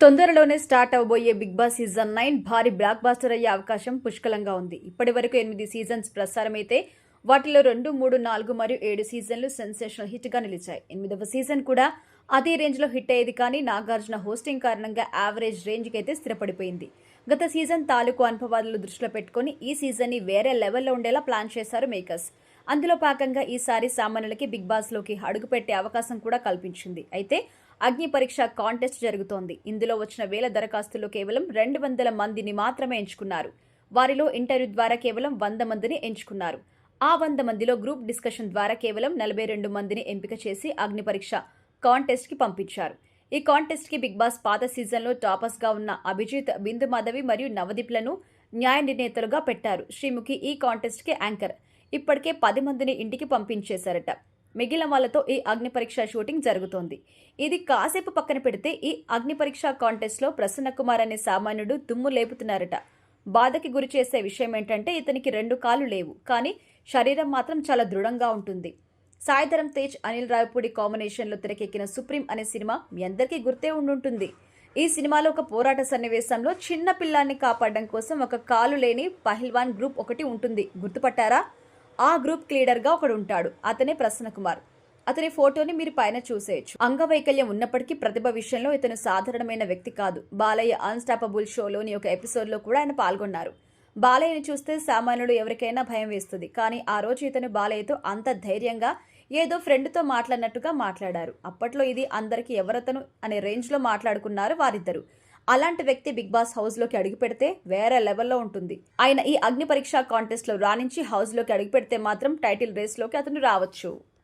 తొందరలోనే స్టార్ట్ అవబోయే Bigg Boss season nine భారీ బ్లాక్ బాస్టర్ అయ్యే అవకాశం పుష్కలంగా ఉంది. ఇప్పటి వరకు ఎనిమిది సీజన్స్ ప్రసారమైతే వాటిలో రెండు మూడు నాలుగు మరియు ఏడు సీజన్లు సెన్సేషనల్ హిట్గా నిలిచాయి. ఎనిమిదవ సీజన్ కూడా అదే రేంజ్లో హిట్ అయ్యేది కానీ నాగార్జున హోస్టింగ్ కారణంగా యావరేజ్ రేంజ్కి అయితే స్థిరపడిపోయింది. గత సీజన్ తాలూకు అనుభవాలను దృష్టిలో పెట్టుకుని ఈ సీజన్ని వేరే లెవెల్లో ఉండేలా ప్లాన్ చేశారు మేకర్స్. అందులో భాగంగా ఈసారి సామాన్యులకి బిగ్ బాస్లోకి అడుగుపెట్టే అవకాశం కూడా కల్పించింది. అయితే అగ్ని పరీక్ష కాంటెస్ట్ జరుగుతోంది. ఇందులో వచ్చిన వేల దరఖాస్తుల్లో కేవలం రెండు వందల మందిని మాత్రమే ఎంచుకున్నారు. వారిలో ఇంటర్వ్యూ ద్వారా కేవలం వంద మందిని ఎంచుకున్నారు. ఆ వంద మందిలో గ్రూప్ డిస్కషన్ ద్వారా కేవలం నలభై రెండు మందిని ఎంపిక చేసి అగ్ని పరీక్ష కాంటెస్ట్కి పంపించారు. ఈ కాంటెస్ట్కి బిగ్ బాస్ పాత సీజన్లో టాపర్స్గా ఉన్న అభిజిత్ బిందు మాధవి మరియు నవదీప్లను న్యాయ నిర్ణేతలుగా పెట్టారు. శ్రీముఖి ఈ కాంటెస్ట్కి యాంకర్. ఇప్పటికే పది మందిని ఇంటికి పంపించేశారట. మిగిలిన వాళ్ళతో ఈ అగ్ని పరీక్ష షూటింగ్ జరుగుతోంది. ఇది కాసేపు పక్కన పెడితే ఈ అగ్ని పరీక్ష కాంటెస్ట్లో ప్రసన్న కుమార్ అనే సామాన్యుడు దుమ్ము లేపుతున్నారట. బాధకి గురి చేసే విషయం ఏంటంటే ఇతనికి రెండు కాళ్ళు లేవు. కానీ శరీరం మాత్రం చాలా దృఢంగా ఉంటుంది. సాయిధరం తేజ్ అనిల్ రావిపూడి కాంబినేషన్లో తెరకెక్కిన సుప్రీం అనే సినిమా మీ అందరికీ గుర్తే ఉండుంటుంది. ఈ సినిమాలో ఒక పోరాట సన్నివేశంలో చిన్న పిల్లాన్ని కాపాడడం కోసం ఒక కాలు లేని పహిల్వాన్ గ్రూప్ ఒకటి ఉంటుంది. గుర్తుపట్టారా? ఆ గ్రూప్ లీడర్గా ఒకడు ఉంటాడు అతనే ప్రసన్న కుమార్. అతని ఫోటోని మీరు పైన చూసేయచ్చు. అంగవైకల్యం ఉన్నప్పటికీ ప్రతిభ విషయంలో ఇతను సాధారణమైన వ్యక్తి కాదు. బాలయ్య అన్స్టాపబుల్ షోలోని ఒక ఎపిసోడ్లో కూడా ఆయన పాల్గొన్నారు. బాలయ్యని చూస్తే సామాన్యుడు ఎవరికైనా భయం వేస్తుంది. కానీ ఆ రోజు ఇతను బాలయ్యతో అంత ధైర్యంగా ఏదో ఫ్రెండ్తో మాట్లాడినట్టుగా మాట్లాడారు. అప్పట్లో ఇది అందరికీ ఎవరతను అనే రేంజ్లో మాట్లాడుకున్నారు వారిద్దరు. అలాంటి వ్యక్తి బిగ్ బాస్ హౌస్లోకి అడుగు పెడితే వేరే లెవెల్లో ఉంటుంది. ఆయన ఈ అగ్ని పరీక్ష కాంటెస్ట్లో రాణించి హౌస్లోకి అడుగు పెడితే మాత్రం టైటిల్ రేస్లోకి అతను రావచ్చు.